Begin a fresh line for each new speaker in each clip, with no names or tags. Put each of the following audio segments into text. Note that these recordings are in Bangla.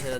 সেরা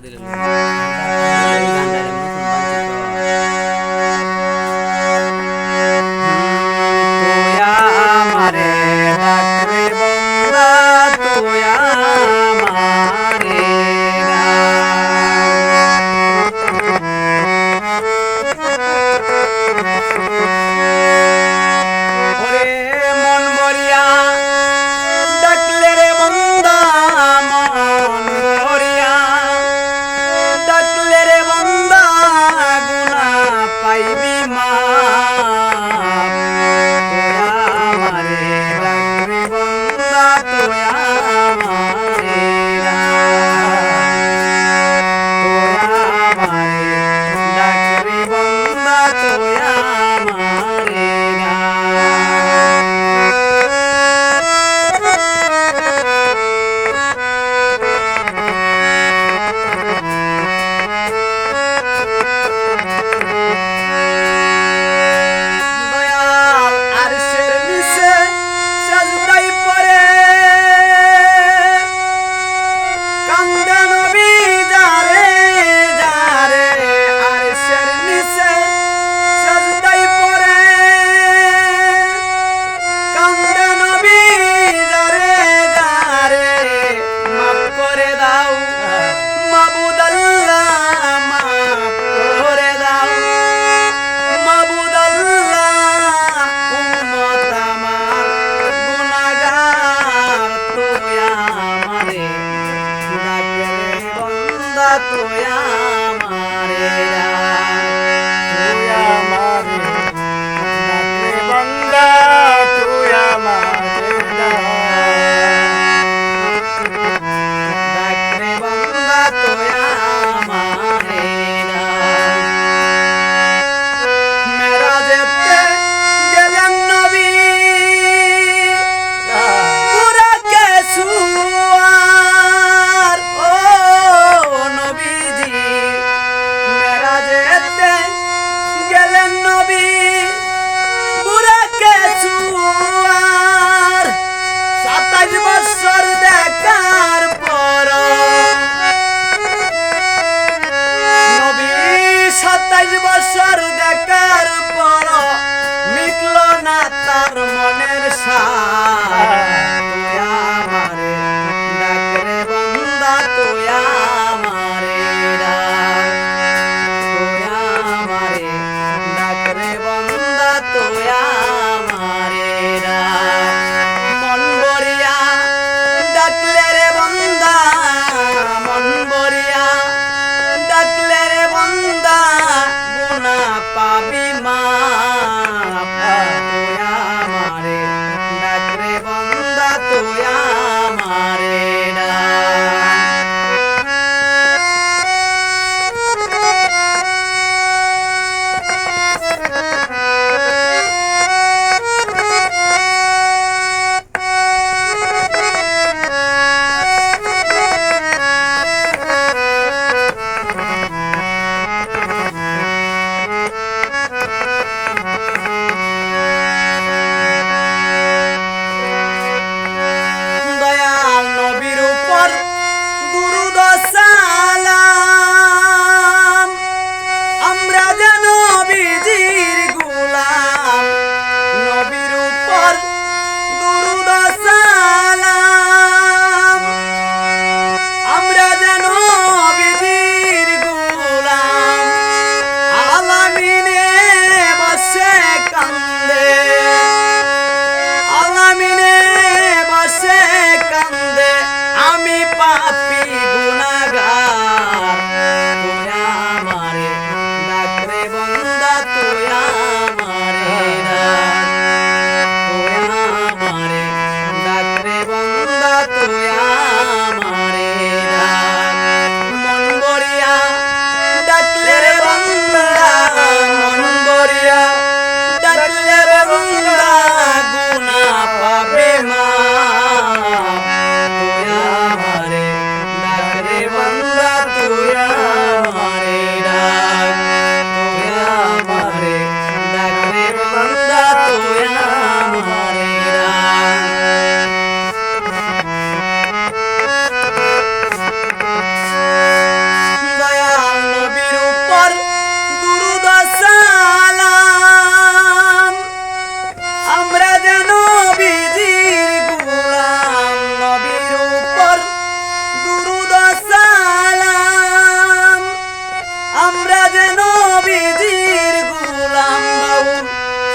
তুয়া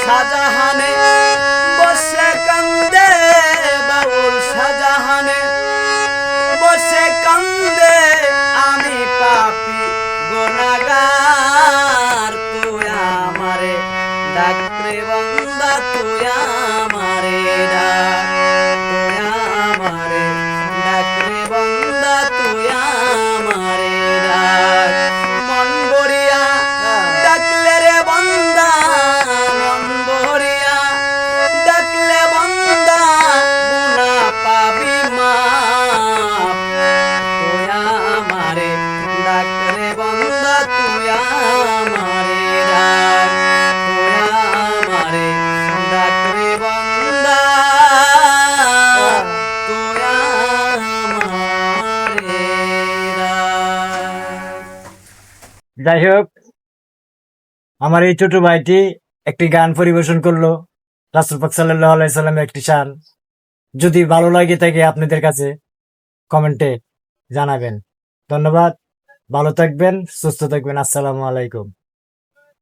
শাহজাহানে
যাই হোক আমার এই ছোট ভাইটি একটি গান পরিবেশন করল। রাসুল পাক সাল্লাহ আলাইসাল্লামের একটি শান। যদি ভালো লাগে থাকে আপনাদের কাছে কমেন্টে জানাবেন। ধন্যবাদ। ভালো থাকবেন, সুস্থ থাকবেন। আসসালামু আলাইকুম।